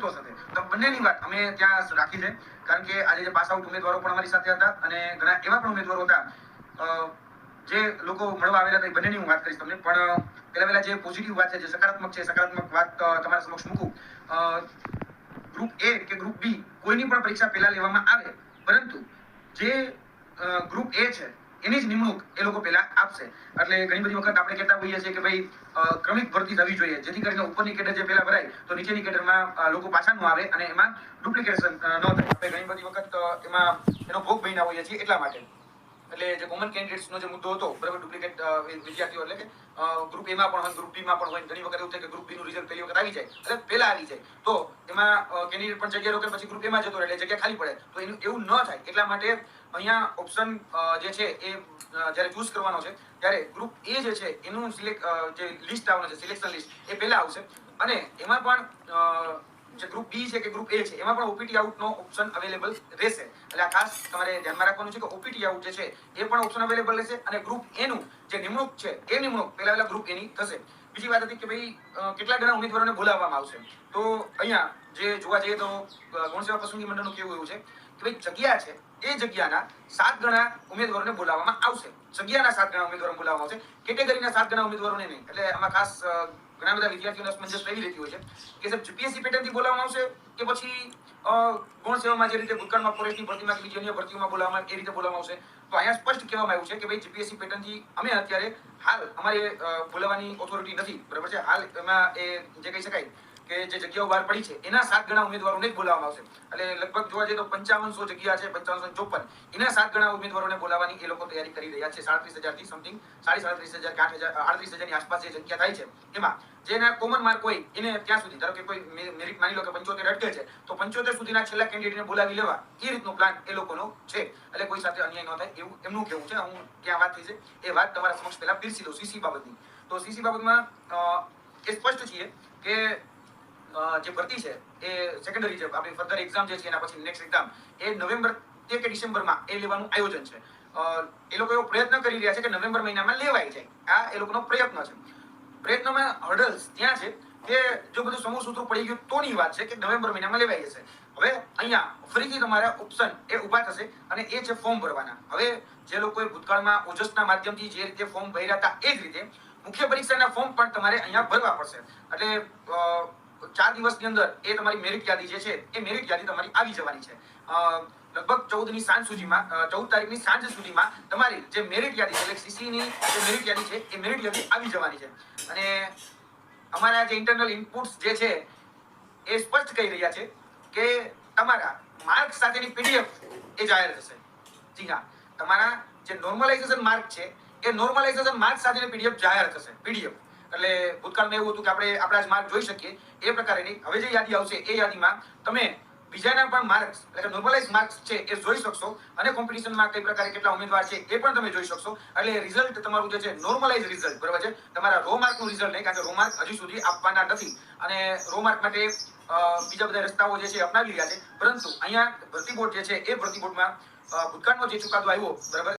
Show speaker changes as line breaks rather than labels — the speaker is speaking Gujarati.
અસંતોષ હશે તો બંનેની વાત અમે ત્યાં રાખી છે. કારણ કે આજે જે પાસ આઉટ ઉમેદવારો પણ અમારી સાથે હતા અને ઘણા એવા પણ ઉમેદવારો હતા. જે લોકો મળવા આવેલા હતા એ બંનેની હું વાત કરીશ તમને. પણ પહેલા પહેલા જે પોઝિટિવ વાત છે, જે સકારાત્મક છે, સકારાત્મક વાત તમારા સમક્ષ મૂકું. ગ્રુપ એ કે ગ્રુપ બી કોઈની પણ પરીક્ષા પહેલા લેવામાં આવે. પરંતુ, જે ગ્રુપ એ છે એની જ નિમણૂક એ લોકો પહેલા આપશે. એટલે ઘણી બધી વખત આપણે કહેતા હોઈએ છીએ કે ભાઈ ક્રમિક ભરતી થવી જોઈએ. જેથી કરીને ઉપરની કેડર જે પહેલા ભરાય, તો નીચેની કેડરમાં લોકો પાછા ન આવે અને એમાં ડુપ્લિકેશન ન થાય. ઘણી બધી વખત એમાં એનો ભોગ બન્યા હોઈએ છીએ એટલા માટે. એટલે જે કોમન કેન્ડિડેટ્સનો જે મુદ્દો હતો, બરાબર ડુપ્લિકેટ વિદ્યાર્થીઓ એટલે કે ગ્રુપ એમાં પણ હોય ગ્રુપ બીમાં પણ હોય ઘણી વખત એવું થાય કે ગ્રુપ બી નું રિઝલ્ટ પહેલી વખત આવી જાય એટલે પહેલા આવી જાય. તો એમાં કેન્ડિડેટ પણ જગ્યા રોકે, પછી ગ્રુપ એમાં જતો રહે, એટલે જગ્યા ખાલી પડે. તો એનું, એવું ન થાય. એટલા માટે અહીંયા ઓપ્શન જે છે એ જ્યારે ચૂઝ કરવાનો છે, ત્યારે ગ્રુપ એ જે છે, એનું સિલેક્ટ જે લિસ્ટ આવવાનું છે સિલેક્શન લિસ્ટ એ પહેલા આવશે. અને એમાં પણ જે ગ્રુપ બી છે કે ગ્રુપ એ છે, એમાં પણ ઓપીટી આઉટનો ઓપ્શન અવેલેબલ રહેશે. એટલે આ ખાસ તમારે ધ્યાનમાં રાખવાનું છે કે ઓપીટી આઉટ જે છે, એ પણ ઓપ્શન અવેલેબલ રહેશે અને ગ્રુપ એનું જે નિમણૂક છે, એ નિમણૂક પહેલા પહેલા ગ્રુપ એની થશે. બીજી વાત હતી કે ભાઈ કેટલા ગણા ઉમેદવારોને બોલાવવામાં આવશે? તો અહીંયા જે જોવા જઈએ તો ગુણસેવા ગૌણ સેવા પસંદગી મંડળનું કેવું એવું છે? કે ભાઈ જગ્યા છે, એ જગ્યાના સાત ગણા ઉમેદવારોને બોલાવવામાં આવશે. જગ્યાના સાત ગણા ઉમેદવારોને બોલાવવામાં આવશે. કેટેગરીના સાત ગણા ઉમેદવારોને નહીં, એટલે આમાં ખાસ ઘણા બધા વિદ્યાર્થીઓને અસમંજસ રહી રહેતી હોય છે કે સાહેબ, જીપીએસસી પેટર્નથી બોલાવવામાં આવશે કે પછી ગુણ સેવામાં જે રીતે ભૂતકાળમાં પોલીસની ભરતીમાં કે બીજી અન્ય ભરતીઓમાં બોલાવવામાં એ રીતે બોલાવવામાં આવશે? તો અહીંયા સ્પષ્ટ કહેવામાં આવ્યું છે કે ભાઈ, જીપીએસસી પેટર્નથી અમે અત્યારે હાલ અમારે બોલાવવાની ઓથોરિટી નથી. બરાબર છે? હાલ એમાં એ જે કહી શકાય કે જે જગ્યાઓ બહાર પડી છે, એના સાત ગણા ઉમેદવારોને જ બોલાવવામાં આવશે. એટલે લગભગ જોવા જઈએ તો પંચાવનસો જગ્યા છે, પંચાવનસો ચોપન. એના સાત ગણા ઉમેદવારોને બોલાવવાની એ લોકો તૈયારી કરી રહ્યા છે. સાડત્રીસ હજારથી સમથિંગ સાડી સાડત્રીસ હજાર આઠ હજાર આડત્રીસ હજારની આસપાસ જે જગ્યા થાય છે, એમાં જેના કોમન માર્ક હોય, એને ત્યાં સુધી, ધારો કે કોઈ મેરિટ માની લો કે પંચોતેર અટકે છે, તો પંચોતેર સુધીના છેલ્લા કેન્ડિડેટને બોલાવી લેવા, એ રીતનો પ્લાન એ લોકોનો છે. એટલે કોઈ સાથે અન્યાય ન થાય એવું એમનું કેવું છે. હું ક્યાં વાત થઈ છે? એ વાત તમારા સમક્ષ પહેલા પીરસી દઉં સીસી બાબતની. તો સીસી બાબતમાં એ સ્પષ્ટ છીએ કે જે ભરતી છે, એ સેકન્ડરી જે આપણી ફર્ધર એક્ઝામ જે છે, એના પછી નેક્સ્ટ એક્ઝામ એ નવેમ્બર કે ડિસેમ્બરમાં એ લેવાનું આયોજન છે. એ લોકો એવો પ્રયત્ન કરી રહ્યા છે કે નવેમ્બર મહિનામાં લેવાય જાય. આ એ લોકોનો પ્રયત્ન છે. પ્રયત્નમાં હર્ડલ્સ ત્યાં છે કે જો બધું સમૂહ સૂત્ર પડી ગયું તોની વાત છે કે નવેમ્બર મહિનામાં લેવાઈ જશે. હવે અહીંયા ફરીથી તમારા ઓપ્શન એ ઊભા થશે અને એ છે ફોર્મ ભરવાના. હવે જે લોકોએ ભૂતકાળમાં ઓજસના માધ્યમથી જે રીતે ફોર્મ ભર્યા હતા એ જ રીતે મુખ્ય પરીક્ષાના ફોર્મ પણ તમારે અહીંયા ભરવા પડશે. એટલે ચાર દિવસની અંદર એ તમારી મેરિટ યાદી જે છે, એ મેરિટ યાદી તમારી આવી જવાની છે. લગભગ ચૌદની સાંજ સુધીમાં ચૌદ તારીખની સાંજ સુધીમાં તમારી જે મેરિટ યાદી એટલે સીસી ની જે મેરિટ યાદી છે, એ મેરિટ યાદી આવી જવાની છે. અને અમારા જે ઇન્ટરનલ ઇનપુટ્સ જે છે, એ સ્પષ્ટ કહી રહ્યા છે કે તમારા માર્ક સાથેની પીડીએફ એ જાહેર થશે. જી હા, તમારા જે નોર્મલાઇઝેશન માર્ક છે, એ નોર્મલાઇઝેશન માર્ક સાથેની પીડીએફ જાહેર થશે, પીડીએફ. એટલે ભૂતકાળમાં એવું હતું કે આપણે આપણા જ માર્ક જોઈ શકીએ. એ પ્રકારેની હવે જે યાદી આવશે, એ યાદીમાં તમે બીજાના પણ માર્ક્સ, એટલે નોર્મલાઇઝ માર્ક્સ છે એ જોઈ શકશો અને કોમ્પિટિશનમાં કઈ પ્રકારે કેટલા ઉમેદવાર છે એ પણ તમે જોઈ શકશો. એટલે રિઝલ્ટ તમારું જે છે નોર્મલાઇઝ રિઝલ્ટ બરાબર છે? તમારા રો માર્કનું રિઝલ્ટ નહીં, કારણ કે રો માર્ક હજી સુધી આપવાના નથી. અને રો માર્ક માટે બીજા બધા રસ્તાઓ જે છે અપનાવી રહ્યા છે. પરંતુ અહીંયા ભરતી બોર્ડ જે છે એ ભરતી બોર્ડમાં ભૂતકાળનો જે ચુકાદો આવ્યો, બરાબર?